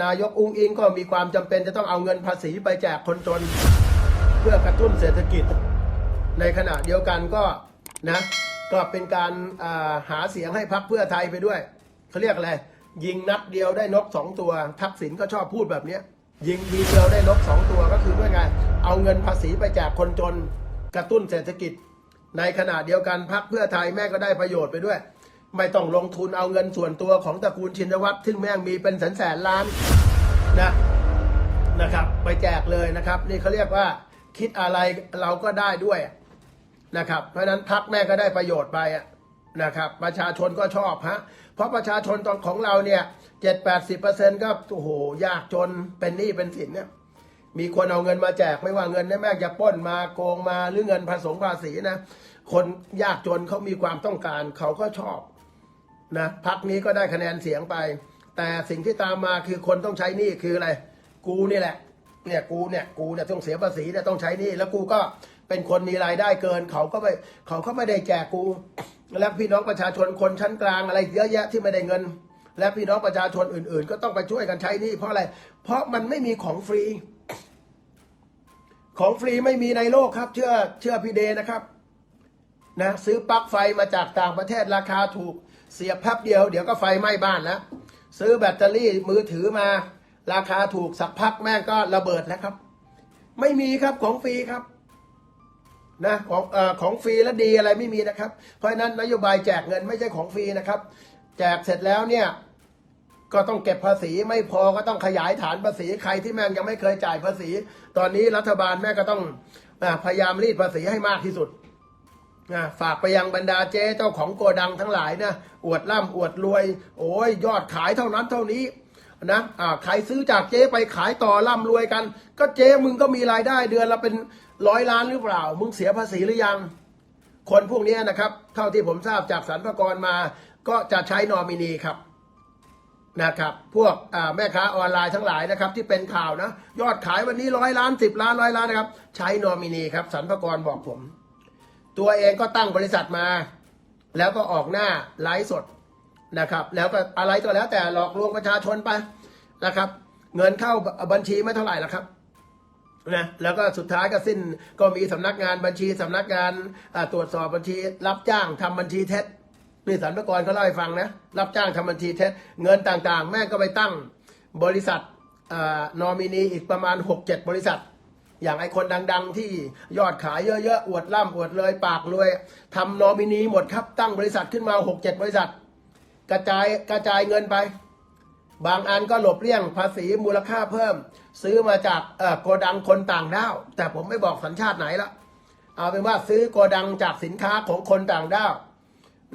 นายกอุ้งอิงก็มีความจำเป็นจะต้องเอาเงินภาษีไปแจกคนจน เพื่อกระตุ้นเศรษฐกิจ ในขณะเดียวกันก็นะก็เป็นการาหาเสียงให้พักเพื่อไทยไปด้วยเขาเรียกอะไรยิงนัดเดียวได้นกสองตัว ทักษิณก็ชอบพูดแบบเนี้ยยิงทีเดียวได้นกสองตัวก็คือด้วยไงเอาเงินภาษีไปแจกคนจน กระตุ้นเศรษฐกิจ ในขณะเดียวกันพักเพื่อไทยแม่ก็ได้ประโยชน์ไปด้วย ไม่ต้องลงทุนเอาเงินส่วนตัวของตระกูลชินวัตรซึ่งแม่งมีเป็นแสนแสนล้านนะนะครับ ไปแจกเลยนะครับ นี่เขาเรียกว่าคิดอะไรเราก็ได้ด้วยนะครับ เพราะฉะนั้นพักแม่ก็ได้ประโยชน์ไปนะครับ ประชาชนก็ชอบฮะเพราะประชาชนตอนของเราเนี่ยเจ็ดแปดสิบเปอร์เซ็นต์ก็โอ้โหยากจนเป็นหนี้เป็นสินเนี่ยมีคนเอาเงินมาแจกไม่ว่าเงินเนี่แม่จะป้นมาโกงมาหรือเงินผสมภาษีนะ คนยากจนเขามีความต้องการเขาก็ชอบ นะพักนี้ก็ได้คะแนนเสียงไป แต่สิ่งที่ตามมาคือคนต้องใช้นี้คืออะไร กูนี่แหละ เนี่ยกูเนี่ยกูเนี่ยต้องเสียภาษีเนี่ยต้องใช้นี้แล้วกูก็เป็นคนมีรายได้เกิน เขาก็ไม่เขาก็ไม่ได้แจกกู และพี่น้องประชาชนคนชั้นกลางอะไรเยอะแยะที่ไม่ได้เงิน และพี่น้องประชาชนอื่น ๆ ก็ต้องไปช่วยกันใช้นี้เพราะอะไร เพราะมันไม่มีของฟรี ของฟรีไม่มีในโลกครับ เชื่อเชื่อพี่เดนะครับนะซื้อปลั๊กไฟมาจากต่างประเทศราคาถูก เสียบแป๊บเดียวเดี๋ยวก็ไฟไหม้บ้านแล้ว ซื้อแบตเตอรี่มือถือมา ราคาถูกสักพักแม่งก็ระเบิดแล้วครับ ไม่มีครับของฟรีครับนะของอของฟรีและดีอะไรไม่มีนะครับ เพราะนั้นนโยบายแจกเงินไม่ใช่ของฟรีนะครับ แจกเสร็จแล้วเนี่ยก็ต้องเก็บภาษีไม่พอก็ต้องขยายฐานภาษีใครที่แม่งยังไม่เคยจ่ายภาษี ตอนนี้รัฐบาลแม่ก็ต้องพยายามรีดภาษีให้มากที่สุด นะฝากไปยังบรรดาเจ๊เจ้าของโกดังทั้งหลายนะอวดร่ำอวดรวย โอ้ยยอดขายเท่านั้นเท่านี้นะอ่าใครซื้อจากเจ๊ไปขายต่อร่ำรวยกัน ก็เจ๊มึงก็มีรายได้เดือนละเป็นร้อยล้านหรือเปล่า มึงเสียภาษีหรือยัง คนพวกนี้นะครับ เท่าที่ผมทราบจากสรรพากรมา ก็จะใช้นอมินีครับนะครับพวกแม่ค้าออนไลน์ทั้งหลายนะครับ ที่เป็นข่าวนะ ยอดขายวันนี้ร้อยล้านสิบล้านร้อยล้านนะครับ ใช้นอมินีครับสรรพากรบอกผม ตัวเองก็ตั้งบริษัทมา แล้วก็ออกหน้าไลฟ์สดนะครับ แล้วก็อะไรก็แล้วแต่หลอกลวงประชาชนไปนะครับ เงินเข้าบัญชีไม่เท่าไหร่ละครับนะแล้วก็สุดท้ายก็สิ้นก็มีสำนักงานบัญชีสำนักงานตรวจสอบบัญชี รับจ้างทำบัญชีเท็จนี่สรรพากรเขาเล่าให้ฟังนะรับจ้างทำบัญชีเท็จเงินต่างๆ แม่ก็ไปตั้งบริษัทนอมินีอีกประมาณ 6-7 บริษัท อย่างไอคนดัง ๆ ที่ยอดขายเยอะๆ อวดร่ำอวดเลยปากรวยทำนอมินีหมดครับตั้งบริษัทขึ้นมา 6-7 บริษัท กระจายกระจายเงินไป บางอันก็หลบเลี่ยงภาษีมูลค่าเพิ่ม ซื้อมาจากโกดังคนต่างด้าว แต่ผมไม่บอกสัญชาติไหนละเอาเป็นว่าซื้อโกดังจากสินค้าของคนต่างด้าว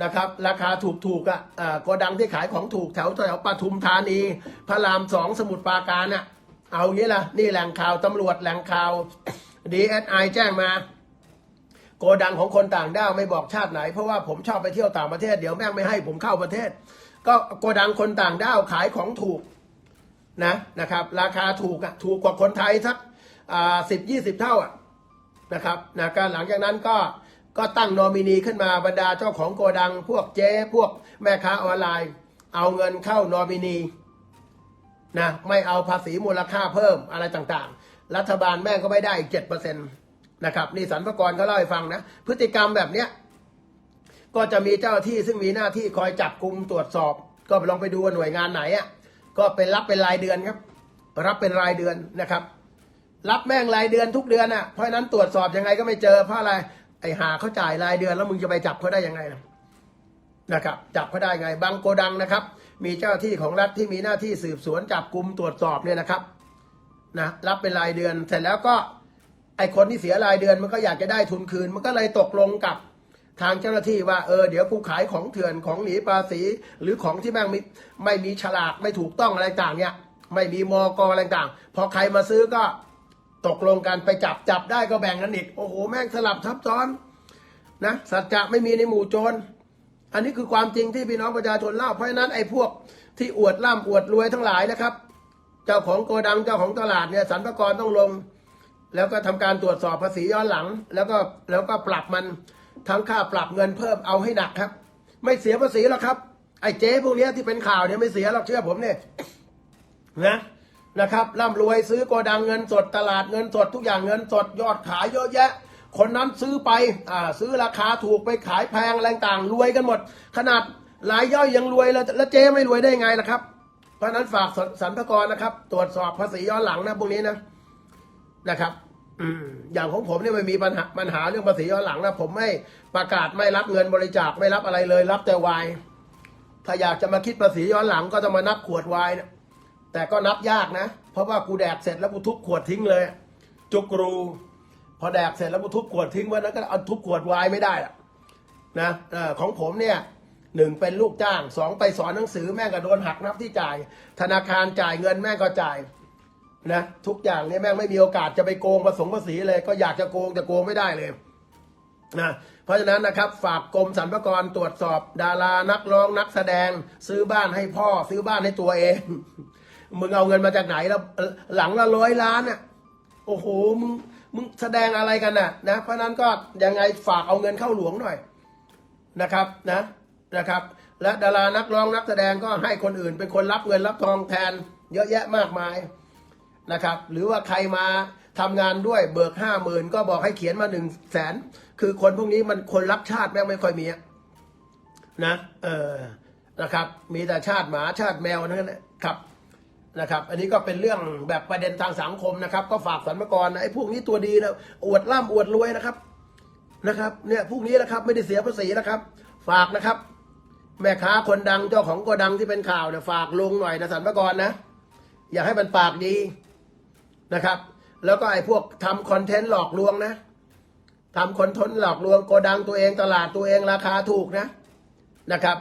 นะครับราคาถูกๆอะอ่าโกดังที่ขายของถูกแถวแถวปทุมธานี พระรามสองสมุทรปราการน่ะ เอางี้ล่ะนี่แหล่งข่าวตำรวจแหล่งข่าวดีเอสไอแจ้งมา โกดังของคนต่างด้าวไม่บอกชาติไหน เพราะว่าผมชอบไปเที่ยวต่างประเทศเดี๋ยวแม่งไม่ให้ผมเข้าประเทศ ก็โกดังคนต่างด้าวขายของถูกนะนะครับ ราคาถูกอะถูกกว่าคนไทยสักสิบยี่สิบเท่าอะนะครับนะการหลังจากนั้นก็ก็ตั้งนอมินีขึ้นมาบรรดาเจ้าของโกดัง พวกเจ๊พวกแม่ค้าออนไลน์ เอาเงินเข้านอมินี นะไม่เอาภาษีมูลค่าเพิ่มอะไรต่างๆ รัฐบาลแม่งก็ไม่ได้อีกเจ็ดเปอร์เซ็นต์นะครับนี่สรรพากรเขาเล่าให้ฟังนะพฤติกรรมแบบเนี้ยก็จะมีเจ้าที่ซึ่งมีหน้าที่คอยจับกลุ่มตรวจสอบ ก็ลองไปดูว่าหน่วยงานไหนอะก็เป็นรับเป็นรายเดือนครับ รับเป็นรายเดือนนะครับ รับแม่งรายเดือนทุกเดือนอะเพราะฉะนั้นตรวจสอบยังไงก็ไม่เจอเพราะอะไรไอ้หาเขาจ่ายรายเดือนแล้วมึงจะไปจับเขาได้ยังไงนะ นะครับจับเขาได้ไงบางโกดังนะครับ มีเจ้าที่ของรัฐที่มีหน้าที่สืบสวนจับกลุ่มตรวจสอบเนี่ยนะครับนะรับเป็นรายเดือนเสร็จแล้วก็ไอคนที่เสียรายเดือนมันก็อยากจะได้ทุนคืน มันก็เลยตกลงกับทางเจ้าหน้าที่ว่าเออเดี๋ยวกูขายของเถื่อนของหนีภาษี หรือของที่แม่งไม่ไม่มีฉลากไม่ถูกต้องอะไรต่างเนี่ยไม่มีมอกอะไรต่างพอใครมาซื้อก็ตกลงกันไปจับจับได้ก็แบ่งกันอีกโอ้โหแม่งสลับซับซ้อนนะสัจจะไม่มีในหมู่โจร อันนี้คือความจริงที่พี่น้องประชาชนเล่าเพราะฉะนั้นไอ้พวกที่อวดร่ำอวดรวยทั้งหลายนะครับ เจ้าของโกดังเจ้าของตลาดเนี่ยสรรพากรต้องลง แล้วก็ทำการตรวจสอบภาษีย้อนหลัง แล้วก็แล้วก็ปรับมันทั้งค่าปรับเงินเพิ่มเอาให้หนักครับ ไม่เสียภาษีหรอกครับไอ้เจ๊พวกนี้ที่เป็นข่าวเนี่ยไม่เสียหรอกเชื่อผมเนี่ยนะนะครับร่ำรวยซื้อโกดังเงินสดตลาดเงินสดทุกอย่างเงินสดยอดขายเยอะแยะ คนนั้นซื้อไปอ่าซื้อราคาถูกไปขายแพงอะไรต่างรวยกันหมด ขนาดรายย่อยยังรวยแล้วแล้วเจ๊ไม่รวยได้ไงล่ะครับ เพราะนั้นฝากสรรพากรนะครับ ตรวจสอบภาษีย้อนหลังนะพวกนี้นะนะครับอืมอย่างของผมเนี่ยไม่มีปัญหาปัญหาเรื่องภาษีย้อนหลังนะผมไม่ประกาศไม่รับเงินบริจาคไม่รับอะไรเลย รับแต่วายถ้าอยากจะมาคิดภาษีย้อนหลังก็จะมานับขวดวายนะแต่ก็นับยากนะ เพราะว่ากูแดกเสร็จแล้วกูทุบขวดทิ้งเลย จุกรู พอแดกเสร็จแล้วกูทุบขวดทิ้งวันนั้นก็เอาทุบขวดวายไม่ได้อะนะอของผมเนี่ยหนึ่งเป็นลูกจ้างสองไปสอนหนังสือแม่ก็โดนหักนับที่จ่าย ธนาคารจ่ายเงินแม่ก็จ่ายนะทุกอย่างเนี่ยแม่งไม่มีโอกาสจะไปโกงผสมภาษีเลย ก็อยากจะโกงแต่โกงไม่ได้เลยนะเพราะฉะนั้นนะครับฝากกรมสรรพากรตรวจสอบ ดารานักร้องนักแสดง ซื้อบ้านให้พ่อ ซื้อบ้านให้ตัวเอง มึงเอาเงินมาจากไหนแล้วหลังละร้อยล้านอะโอ้โหมึง มึงแสดงอะไรกันน่ะนะ เพราะนั้นก็ยังไงฝากเอาเงินเข้าหลวงหน่อยนะครับนะนะครับ และดารานักร้องนักแสดงก็ให้คนอื่น เป็นคนรับเงินรับทองแทน เยอะแยะมากมายนะครับ หรือว่าใครมาทำงานด้วยเบิกห้าหมื่นก็บอกให้เขียนมาหนึ่งแสนคือคนพวกนี้มันคนรักชาติแม่งไม่ค่อยมีนะเออนะครับ มีแต่ชาติหมาชาติแมวนั่นแหละครับ นะครับ อันนี้ก็เป็นเรื่องแบบประเด็นทางสังคมนะครับ ก็ฝากสรรพากรนะไอ้พวกนี้ตัวดีนะอวดร่ำอวดรวยนะครับนะครับ เนี่ยพวกนี้นะครับไม่ได้เสียภาษีนะครับ ฝากนะครับ แม่ค้าคนดังเจ้าของโกดังที่เป็นข่าวเนี่ยฝากลงหน่อยนะสรรพากรนะ อย่าให้มันปากดีนะครับ แล้วก็ไอ้พวกทำคอนเทนต์หลอกลวงนะทำคอนเทนต์หลอกลวงโกดังตัวเองตลาดตัวเองราคาถูกนะนะครับ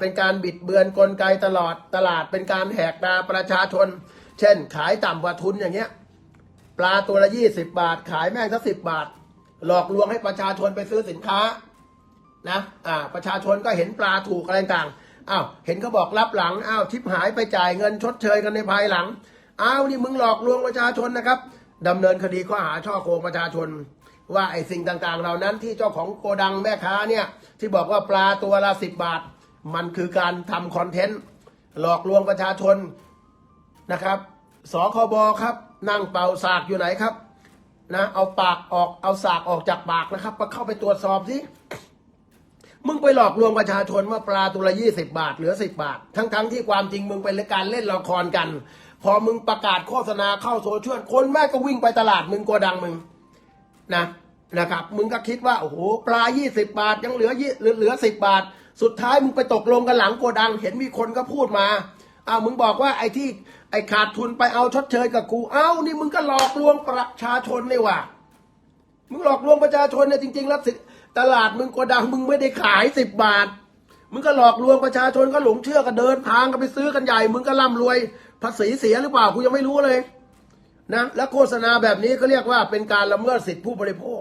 เป็นการบิดเบือนกลไกตลอดตลาดเป็นการแหกตาประชาชน เช่น ขายต่ำกว่าทุนอย่างเงี้ยปลาตัวละยี่สิบบาท ขายแม่งสักสิบบาท หลอกลวงให้ประชาชนไปซื้อสินค้านะอ่าประชาชนก็เห็นปลาถูกอะไรต่างอ้าวเห็นเขาบอกรับหลังอ้าวทิปหายไปจ่ายเงินชดเชยกันในภายหลังอ้าวนี่มึงหลอกลวงประชาชนนะครับดำเนินคดีข้อหาช่อโกงประชาชน ว่าไอ้สิ่งต่างๆ เหล่านั้นที่เจ้าของโกดังแม่ค้าเนี่ยที่บอกว่าปลาตัวละสิบบาท มันคือการทำคอนเทนต์หลอกลวงประชาชนนะครับสคบครับ นั่งเป่าสากอยู่ไหนครับนะเอาปากออกเอาสากออกจากปากนะครับมาเข้าไปตรวจสอบสิมึงไปหลอกลวงประชาชนว่าปลาตัวละยี่สิบาท เหลือสิบาท ทั้งๆที่ความจริงมึงเป็นการเล่นละครกัน พอมึงประกาศโฆษณาเข้าโซเชียลคนแม่ก็วิ่งไปตลาดมึงโกดังมึงนะนะครับ มึงก็คิดว่าโอ้โหปลายี่สิบาท ยังเหลือยี่เหลือเหลือสิบาท สุดท้ายมึงไปตกลงกันหลังโกดัง เห็นมีคนก็พูดมาอ้าวมึงบอกว่าไอ้ที่ไอ้ขาดทุนไปเอาชดเชยกับกูเอ้านี่มึงก็หลอกลวงประชาชนเลยว่ะมึงหลอกลวงประชาชนเนี่ยจริง ๆ แล้วสิตลาดมึงโกดังมึงไม่ได้ขายสิบบาท มึงก็หลอกลวงประชาชนก็หลงเชื่อก็เดินทางกันไปซื้อกันใหญ่ มึงก็ร่ำรวย ภาษีเสียหรือเปล่ากูยังไม่รู้เลยนะและโฆษณาแบบนี้ก็เรียกว่าเป็นการละเมิดสิทธิผู้บริโภค